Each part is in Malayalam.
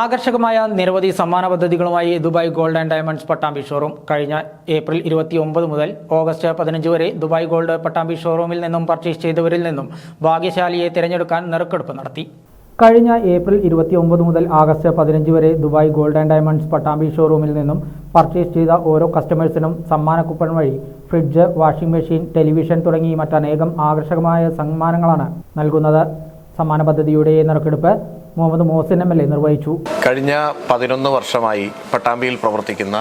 ആകർഷകമായ നിരവധി സമ്മാന പദ്ധതികളുമായി Dubai gold and diamonds Pattambi showroom കഴിഞ്ഞ ഏപ്രിൽ ഇരുപത്തി ഒമ്പത് മുതൽ ഓഗസ്റ്റ് പതിനഞ്ച് വരെ ദുബായ് ഗോൾഡ് പട്ടാമ്പി ഷോറൂമിൽ നിന്നും പർച്ചേസ് ചെയ്തവരിൽ നിന്നും ഭാഗ്യശാലിയെ തിരഞ്ഞെടുക്കാൻ നറുക്കെടുപ്പ് നടത്തി. കഴിഞ്ഞ ഏപ്രിൽ ഇരുപത്തി ഒമ്പത് മുതൽ ആഗസ്റ്റ് പതിനഞ്ച് വരെ Dubai gold and diamonds Pattambi ഷോറൂമിൽ നിന്നും പർച്ചേസ് ചെയ്ത ഓരോ കസ്റ്റമേഴ്സിനും സമ്മാന കൂപ്പൺ വഴി ഫ്രിഡ്ജ് വാഷിംഗ് മെഷീൻ ടെലിവിഷൻ തുടങ്ങി മറ്റനേകം ആകർഷകമായ സമ്മാനങ്ങളാണ് നൽകുന്നത്. സമ്മാന പദ്ധതിയുടെ നറുക്കെടുപ്പ് Muhammad Mohsin M L A നിർവഹിച്ചു. കഴിഞ്ഞ പതിനൊന്ന് വർഷമായി പട്ടാമ്പിയിൽ പ്രവർത്തിക്കുന്ന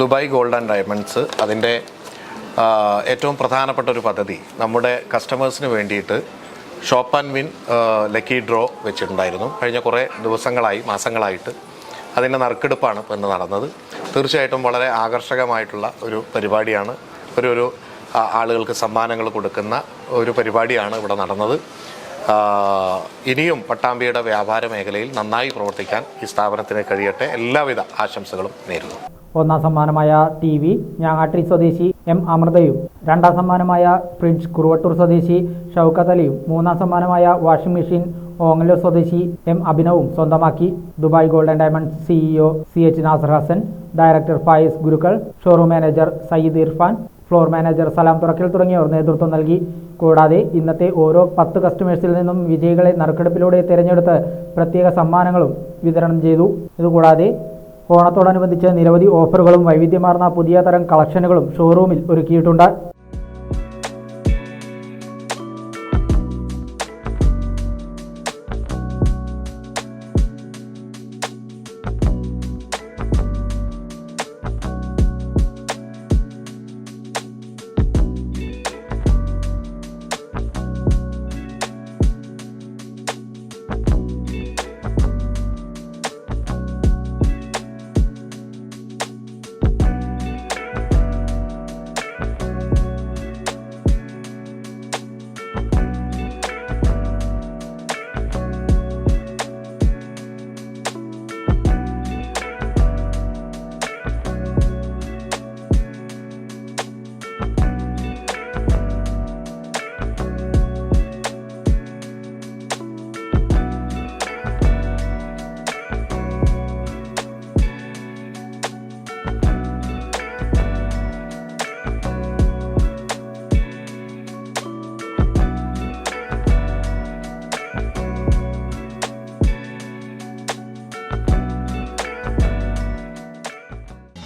ദുബായ് ഗോൾഡ് ആൻഡ് ഡയമണ്ട്സ് അതിന്റെ ഏറ്റവും പ്രധാനപ്പെട്ട ഒരു പദ്ധതി നമ്മുടെ കസ്റ്റമേഴ്സിന് വേണ്ടിയിട്ട് shop and win lucky draw വെച്ചിട്ടുണ്ടായിരുന്നു. കഴിഞ്ഞ കുറേ ദിവസങ്ങളായി മാസങ്ങളായിട്ട് അതിന്റെ നറുക്കെടുപ്പാണ് ഇപ്പോൾ ഇന്ന് നടന്നത്. തീർച്ചയായിട്ടും വളരെ ആകർഷകമായിട്ടുള്ള ഒരു പരിപാടിയാണ്. ഒരു ഒരു ആളുകൾക്ക് സമ്മാനങ്ങൾ കൊടുക്കുന്ന ഒരു പരിപാടിയാണ് ഇവിടെ നടന്നത്. ഇനിയും പട്ടാമ്പിയുടെ വ്യാപാര മേഖലയിൽ നന്നായി പ്രവർത്തിക്കാൻ ഈ സ്ഥാപനത്തിന് കഴിയട്ടെ. എല്ലാവിധ ആശംസകളും നേരുന്നു. ഒന്നാം സമ്മാനമായ ടി വി ഞാങ്ങാട്ടി സ്വദേശി എം അമൃതയും രണ്ടാം സമ്മാനമായ ഫ്രിഡ്ജ് കുറുവട്ടൂർ സ്വദേശി ഷൗക്കത്ത് അലിയും മൂന്നാം സമ്മാനമായ വാഷിംഗ് മെഷീൻ ഓങ്ങല്ലൂർ സ്വദേശി എം അഭിനവും സ്വന്തമാക്കി Dubai golden and diamonds CEO C H Nasar Hassan director Fayiz Gurukkal showroom manager Sayyid Irfan floor manager Salam Thurakkal തുടങ്ങിയവർ നേതൃത്വം നൽകി. കൂടാതെ ഇന്നത്തെ ഓരോ പത്ത് കസ്റ്റമേഴ്സിൽ നിന്നും വിജയികളെ നറുക്കെടുപ്പിലൂടെ തിരഞ്ഞെടുത്ത് പ്രത്യേക സമ്മാനങ്ങളും വിതരണം ചെയ്തു. ഇതുകൂടാതെ ഓണത്തോടനുബന്ധിച്ച് നിരവധി ഓഫറുകളും വൈവിധ്യമാർന്ന പുതിയ തരം കളക്ഷനുകളും ഷോറൂമിൽ ഒരുക്കിയിട്ടുണ്ട്.